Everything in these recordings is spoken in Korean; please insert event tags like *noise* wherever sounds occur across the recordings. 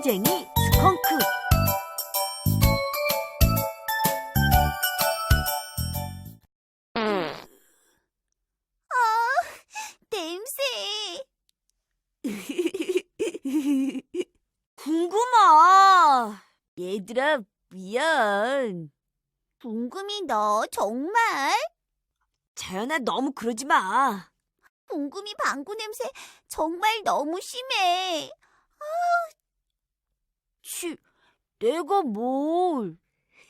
방구쟁이 스컹크 냄새. *laughs* 궁금하 얘들아 미안 궁금이 너 정말? 자연아 너무 그러지 마 궁금이 방구 냄새 정말 너무 심해. 치, 내가 뭘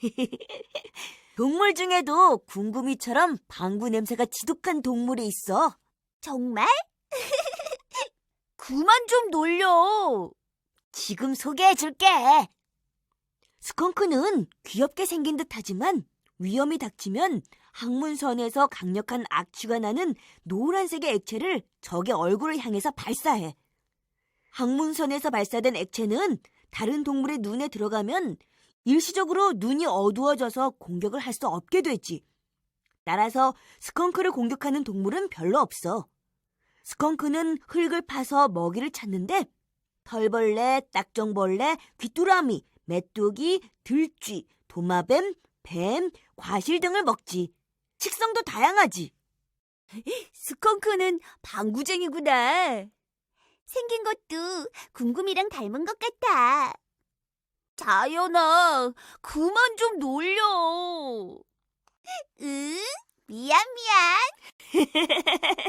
*laughs* 동물 중에도 궁금이처럼 방구 냄새가 지독한 동물이 있어 정말? *laughs* 그만 좀 놀려. 지금 소개해 줄게. 스컹크는 귀엽게 생긴 듯 하지만 위험이 닥치면 항문선에서 강력한 악취가 나는 노란색의 액체를 적의 얼굴을 향해서 발사해. 항문선에서 발사된 액체는 다른 동물의 눈에 들어가면 일시적으로 눈이 어두워져서 공격을 할 수 없게 되지. 따라서 스컹크를 공격하는 동물은 별로 없어. 스컹크는 흙을 파서 먹이를 찾는데 털벌레, 딱정벌레, 귀뚜라미, 메뚜기, 들쥐, 도마뱀, 뱀, 과실 등을 먹지. 식성도 다양하지. 스컹크는 방구쟁이구나. 생긴 것도 궁금이랑 닮은 것 같아. 자연아, 그만 좀 놀려. 응? 미안, 미안. *laughs*